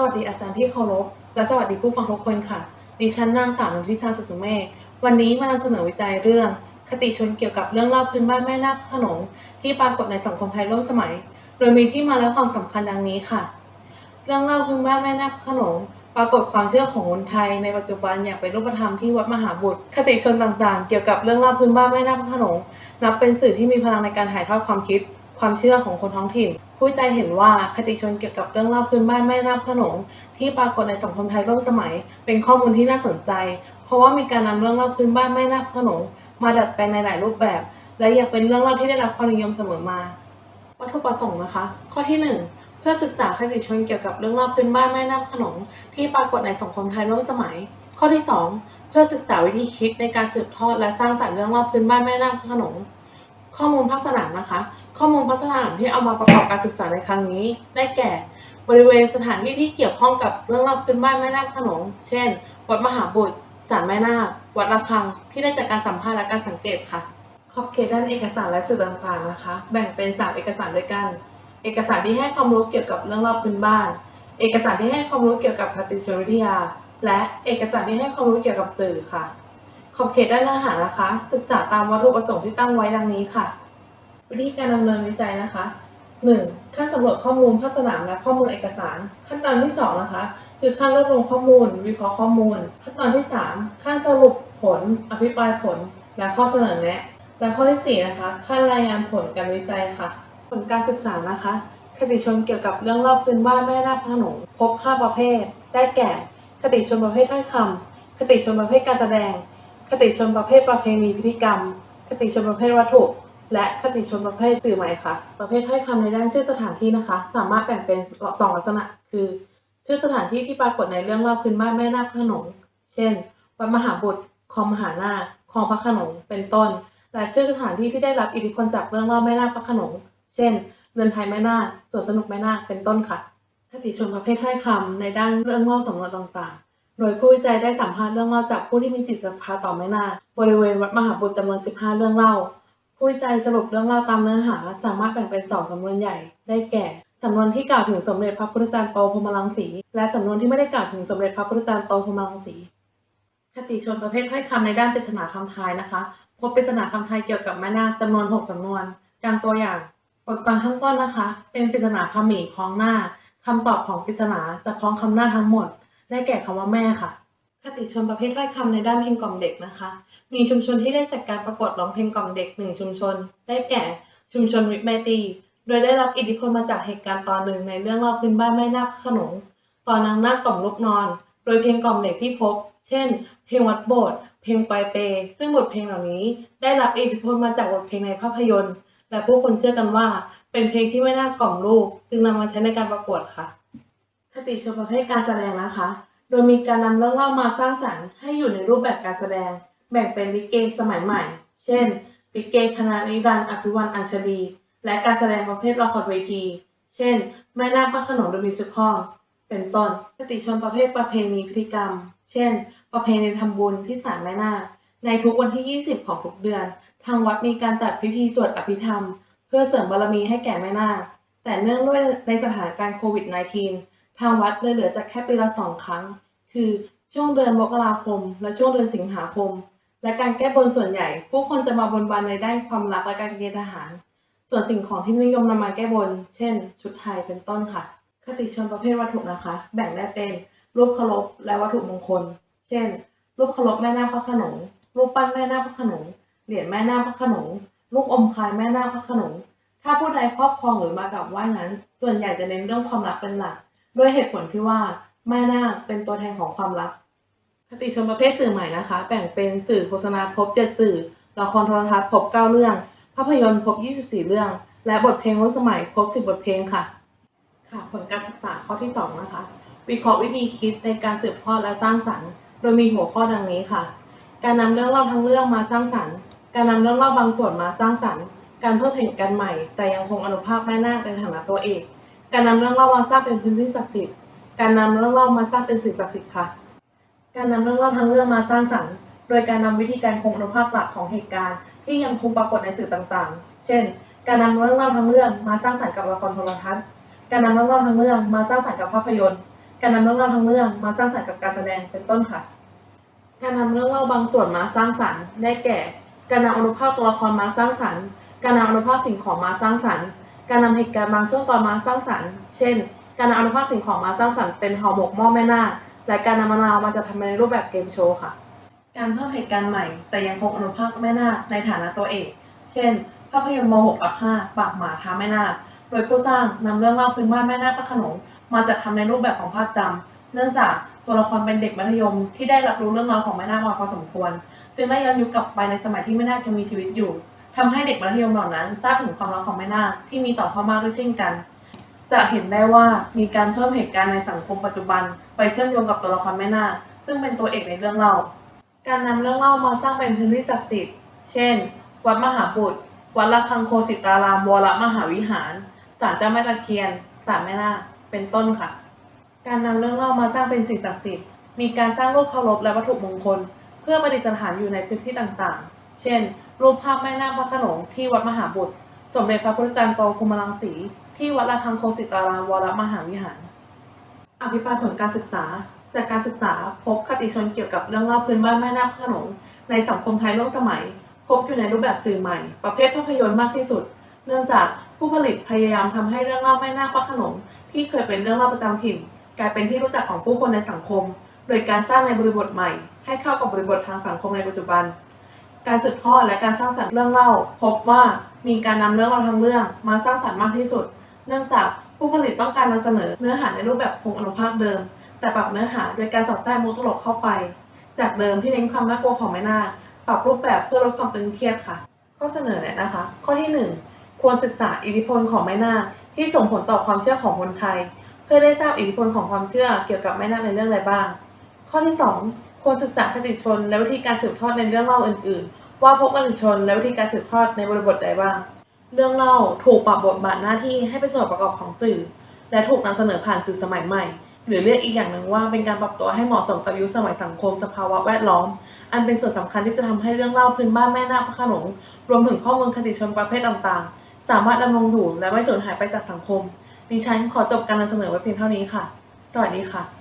สวัสดีอาจารย์ที่เคารพ และสวัสดีผู้ฟังทุกคนค่ะ ดิฉันนางสาวนทิชาสุสุเมฆ วันนี้มานำเสนอวิจัยเรื่อง คติชนเกี่ยวกับเรื่องเล่าพื้นบ้านแม่นาคขนงที่ปรากฏในสังคมไทยร่วมสมัย โดยมีที่มาและความสำคัญดังนี้ค่ะ เรื่องเล่าพื้นบ้านแม่นาคขนงปรากฏความเชื่อของคนไทยในปัจจุบันอย่างเป็นรูปธรรมที่วัดมหาบุตร คติชนต่างๆ เกี่ยวกับเรื่องเล่าพื้นบ้านแม่นาคขนงนับเป็นสื่อที่มีพลังในการถ่ายทอดความคิด ความเชื่อของคนท้องถิ่น ผู้วิจัยเห็นว่าคติชนเกี่ยวกับเรื่องเล่าพื้นบ้านแม่นาคพระโขนงที่ปรากฏในสังคมไทยร่วมสมัย เป็นข้อมูลที่น่าสนใจ เพราะว่ามีการนำเรื่องเล่าพื้นบ้านแม่นาคพระโขนงมาดัดแปลงในหลายรูปแบบ และยังเป็นเรื่องเล่าที่ได้รับความนิยมเสมอมา วัตถุประสงค์นะคะ ข้อที่หนึ่งเพื่อศึกษาคติชนเกี่ยวกับเรื่องเล่าพื้นบ้านแม่นาคขนงที่ปรากฏในสังคมไทยร่วมสมัย ข้อที่สองเพื่อศึกษาวิธีคิดในการสืบทอดและสร้างสรรค์เรื่องเล่าพื้นบ้านแม่นาคขนงข้อมูลภาคสนามนะคะ ข้อมูลภาคสนาที่เอามาประกอบการศึกษาในครั้งนี้ ได้แก่ บริเวณสถานที่ที่เกี่ยวข้องกับเรื่องเล่าพื้นบ้านแม่นาคขนงเช่น วัดมหาบุตรศาลแม่นาควัดระฆัง ที่ได้จากการสัมภาษณ์และการสังเกตค่ะ ขอบเขตด้านเอกสารและสื่อต่างๆนะคะ แบ่งเป็นสามเอกสารด้วยกัน เอกสารที่ให้ความรู้เกี่ยวกับเรื่องราวพื้นบ้าน เอกสารที่ให้ความรู้เกี่ยวกับคติชนวิทยา และเอกสารที่ให้ความรู้เกี่ยวกับสื่อค่ะ ขอบเขตด้านเนื้อหานะคะ ศึกษาตามวัตถุประสงค์ที่ตั้งไว้ดังนี้ค่ะ วิธีการดำเนินวิจัยนะคะ 1. ขั้นสำรวจข้อมูลภาคสนามและข้อมูลเอกสาร ขั้นตอนที่ 2 นะคะ คือขั้นรวบรวมข้อมูล วิเคราะห์ข้อมูล ขั้นตอนที่ 3 ขั้นสรุปผล อภิปรายผล และข้อเสนอแนะ และข้อที่ 4 นะคะ ขั้นรายงานผลการวิจัยค่ะ ผลการศึกษานะคะ คติชนเกี่ยวกับเรื่องรอบพื้นบ้านแม่นาคพระโขนงพบ 5 ประเภท ได้แก่ คติชนประเภทถ้อยคำคติชนประเภทการแสดง คติชนประเภทประเพณีพิธีกรรม คติชนประเภทวัตถุ และคติชนประเภทสื่อใหม่ค่ะ ประเภทถ้คำในด้านชื่อสถานที่นะคะ สามารถแบ่งเป็นสองลักษณะ คือ ชื่อสถานที่ที่ปรากฏในเรื่องเล่าพื้นบ้านแม่นาคขนงเช่น วัดมหาบุตรคลองมหานาคคลองพระขนงเป็นต้น และชื่อสถานที่ที่ได้รับอิทธิพลจากเรื่องเล่าแม่นาคพระขนงเช่นเรือนไทยแม่นาคสวนสนุกแม่นาคเป็นต้นค่ะคติชนประเภทถ้คำในด้านเรื่องเล่าสำนวนต่างๆ โดยผู้วิจัยได้สัมภาษณ์เรื่องเล่าจากผู้ที่มีจิตศรัทธาต่อแม่นาคบริเวณวัดมหาบุตรจำนวน 15 เรื่องเล่า ผู้วิจัยสรุปเรื่องเล่าตามเนื้อหา สามารถแบ่งเป็นสองสำนวนใหญ่ได้แก่สำนวนที่กล่าวถึงสมเด็จพระพุทธจารย์โตพรหมรังสี และสำนวนที่ไม่ได้กล่าวถึงสมเด็จพระพุทธจารย์โตพรหมรังสีคติชนประเภทถ้คำในด้านปริศนาคำทายนะคะพบปริศนาคำทายเกี่ยวกับแม่นาคจำนวน6สำนวนดังตัวอย่างบทกลอนข้างต้นนะคะ เป็นปริศนาคำหมีคล้องหน้าคำตอบของปริศนาจะคล้องคำหน้าทั้งหมด ได้แก่คำว่าแม่ค่ะ คติชนประเภทถ้อยคำในด้านเพลงกล่อมเด็กนะคะ มีชุมชนที่ได้จัดการประกวดร้องเพลงกล่อมเด็กหนึ่งชุมชน ได้แก่ชุมชนวิทแมตี โดยได้รับอิทธิพลมาจากเหตุการณ์ตอนหนึ่งในเรื่องเล่าพื้นบ้านแม่นาคขนงตอนนางนาคกล่อมลูกนอน โดยเพลงกล่อมเด็กที่พบ เช่น เพลงวัดโบสถ์เพลงปลายเปรซึ่งบทเพลงเหล่านี้ ได้รับอิทธิพลมาจากบทเพลงในภาพยนตร์ และผู้คนเชื่อกันว่า เป็นเพลงที่ไม่น่ากล่อมลูก จึงนำมาใช้ในการประกวดค่ะคติชนประเภทการแสดงนะคะ โดยมีการนำเรื่องเล่ามาสร้างสรรค์ให้อยู่ในรูปแบบการแสดง แบ่งเป็นลิเกสมัยใหม่ เช่น ลิเกคณะนิรันดร์อภิวันอัญชลี และการแสดงประเภทละครเวที เช่น แม่นาคพระขนงดมีสุของ เป็นต้นคติชนประเภทประเพณีพิธีกรรม เช่น ประเพณีทำบุญที่ศาลแม่นาค ในทุกวันที่ 20 ของทุกเดือน ทางวัดมีการจัดพิธีสวดอภิธรรม เพื่อเสริมบารมีให้แก่แม่นาค แต่เนื่องด้วยในสถานการณ์โควิด -19 ทางวัดเลยเหลือจัดแค่ปีละสองครั้ง คือช่วงเดือนมกราคม และช่วงเดือนสิงหาคม และการแก้บนส่วนใหญ่ ผู้คนจะมาบนบานในด้านความรักและการเกณฑ์ทหาร ส่วนสิ่งของที่นิยมนำมาแก้บน เช่น ชุดไทยเป็นต้นค่ะ คติชนประเภทวัตถุนะคะ แบ่งได้เป็นรูปเคารพและวัตถุมงคล เช่น รูปเคารพแม่นาคพระขนง รูปปั้นแม่นาคพระขนง เหรียญแม่นาคพระขนง ลูกอมคายแม่นาคพระขนง ถ้าผู้ใดครอบครองหรือมากราบไหว้นั้น ส่วนใหญ่จะเน้นเรื่องความรักเป็นหลัก ด้วยเหตุผลที่ว่าแม่นาคเป็นตัวแทนของความรักคติชนประเภทสื่อใหม่นะคะ แบ่งเป็นสื่อโฆษณาพบ7สื่อละครโทรทัศน์พบ9เรื่อง ภาพยนตร์พบ24เรื่อง และบทเพลงร่วมสมัยพบ10บบทเพลงค่ะ ค่ะ ผลการศึกษาข้อที่2นะคะ วิเคราะห์วิธีคิดในการสืบทอดและสร้างสรรค์ โดยมีหัวข้อดังนี้ค่ะ การนำเรื่องเล่าทั้งเรื่องมาสร้างสรรค์ การนำเรื่องเล่าบางส่วนมาสร้างสรรค์ การเพิ่มเหตุการใหม่ แต่ยังคงอนุภาพแม่นาคในฐานะตัวเอก การนำเรื่องเล่ามาสร้างเป็นพื้นที่ศักดิ์สิทธิ์ การนำเรื่องเล่ามาสร้างเป็นสิ่งศักดิ์สิทธิ์ค่ะ การนำเรื่องเล่าทั้งเรื่องมาสร้างสรรค์ โดยการนำวิธีการคงอนุภาพหลักของเหตุการณ์ ที่ยังคงปรากฏในสื่อต่างๆ เช่น การนำเรื่องเล่าทั้งเรื่องมาสร้างสรรค์กับละครโทรทัศน์ การนำเรื่องเล่าทั้งเรื่องมาสร้างสรรค์กับภาพยนตร์ การนำเรื่องราทั้งเรื่องมาสร้างสรรค์กับการแสดง เป็นต้นค่ะ การนำเรื่องเล่าบางส่วนมาสร้างสรรค์ ได้แก่ การนำอนุภาพตัวละครมาสร้างสรรค์ การนำอนุภาพสิ่งของมาสร้างสรรค์ การนำเหตุการณ์บางช่วงตอนมาสร้างสรรค์ เช่น การนำอนุภาพสิ่งของมาสร้างสรรค์เป็นห่อหมกหม้อแม่นาคและการนำมะนาวมาจัดทำในรูปแบบเกมโชว์ค่ะ การเพิ่มเหตุการณ์ใหม่ แต่ยังคงอนุภาคแม่นาคในฐานะตัวเอก เช่น ภาพยนตร์ม .6 อัก5ปากหมาท้าแม่นาค โดยผู้สร้างนำเรื่องเล่าพื้นบ้านแม่นาคพระขนงมาจัดทำในรูปแบบของภาพจำเนื่องจากตัวละครเป็นเด็กมัธยมที่ได้รับรู้เรื่องราวของแม่นาคมาพอสมควร จึงได้ย้อนยุคกลับไปในสมัยที่แม่นาคยังมีชีวิตอยู่ ทำให้เด็กมัธยมเหล่านั้นทราบถึงความรักของแม่นาคที่มีต่อพ่อมากด้วยเช่นกัน จะเห็นได้ว่ามีการเพิ่มเหตุการณ์ในสังคมปัจจุบัน ไปเชื่อมโยงกับตัวละครแม่นาคซึ่งเป็นตัวเอกในเรื่องเล่า การนำเรื่องเล่ามาสร้างเป็นพื้นที่ศักดิ์สิทธิ์ เช่น วัดมหาบุตร วัดระฆังโคสิตารามวรมหาวิหารศาลเจ้าแม่ตะเคียนศาลแม่นาคเป็นต้นค่ะ การนำเรื่องเล่ามาสร้างเป็นสิ่งศักดิ์สิทธิ์ มีการสร้างรูปเคารพและวัตถุมงคล เพื่อประดิษฐานอยู่ในพื้นที่ต่างๆ เช่น รูปภาพแม่นาคพระขนงที่วัดมหาบุตร สมเด็จพระพุทธจารย์โตคุมรังสี ที่วัดระฆังโคสิตารามวรมหาวิหาร อภิปรายผลการศึกษา จากการศึกษาพบคติชนเกี่ยวกับเรื่องเล่าพื้นบ้านแม่นาคพระขนงในสังคมไทยร่วมสมัย พบอยู่ในรูปแบบสื่อใหม่ ประเภทภาพยนตร์มากที่สุด เนื่องจากผู้ผลิตพยายามทำให้เรื่องเล่าแม่นาคพระขนงที่เคยเป็นเรื่องเล่าประจำถิ่น กลายเป็นที่รู้จักของผู้คนในสังคม โดยการสร้างในบริบทใหม่ ให้เข้ากับบริบททางสังคมในปัจจุบัน การสืบทอดและการสร้างสรรค์เรื่องเล่า พบว่ามีการนำเรื่องราวทั้งเรื่องมาสร้างสรรค์มากที่สุด เนื่องจากผู้ผลิตต้องการนำเสนอเนื้อหาในรูปแบบคงอนุภาคเดิม แต่ปรับเนื้อหาโดยการสอดแทรกมุกตลกเข้าไป จากเดิมที่เน้นความน่ากลัวของแม่นาคปรับรูปแบบเพื่อลดความตึงเครียดค่ะ ข้อเสนอแนะนะคะ ข้อที่ 1 ควรศึกษาอิทธิพลของแม่นาคที่ส่งผลต่อความเชื่อของคนไทย เพื่อได้ทราบอิทธิพลของความเชื่อเกี่ยวกับแม่นาคในเรื่องอะไรบ้าง ข้อที่ 2 ควรศึกษาคติชนและวิธีการสืบทอดในเรื่องเล่าอื่น ๆ ว่าพบคติชนและวิธีการสืบทอดในบริบทใดบ้าง เรื่องเล่าถูกปรับบทบาทหน้าที่ให้เป็นส่วนประกอบของสื่อ และถูกนำเสนอผ่านสื่อสมัยใหม่ หรือเรียกอีกอย่างหนึ่งว่าเป็นการปรับตัวให้เหมาะสมกับยุคสมัยสังคมสภาวะแวดล้อม อันเป็นส่วนสำคัญที่จะทำให้เรื่องเล่าพื้นบ้านแม่นาคพระขนงรวมถึงข้อมูลคติชนประเภทต่าง ๆ สามารถดำรงอยู่และไม่สูญหายไปจากสังคมดิฉันขอจบการนำเสนอไว้เพียงเท่านี้ค่ะ สวัสดีค่ะ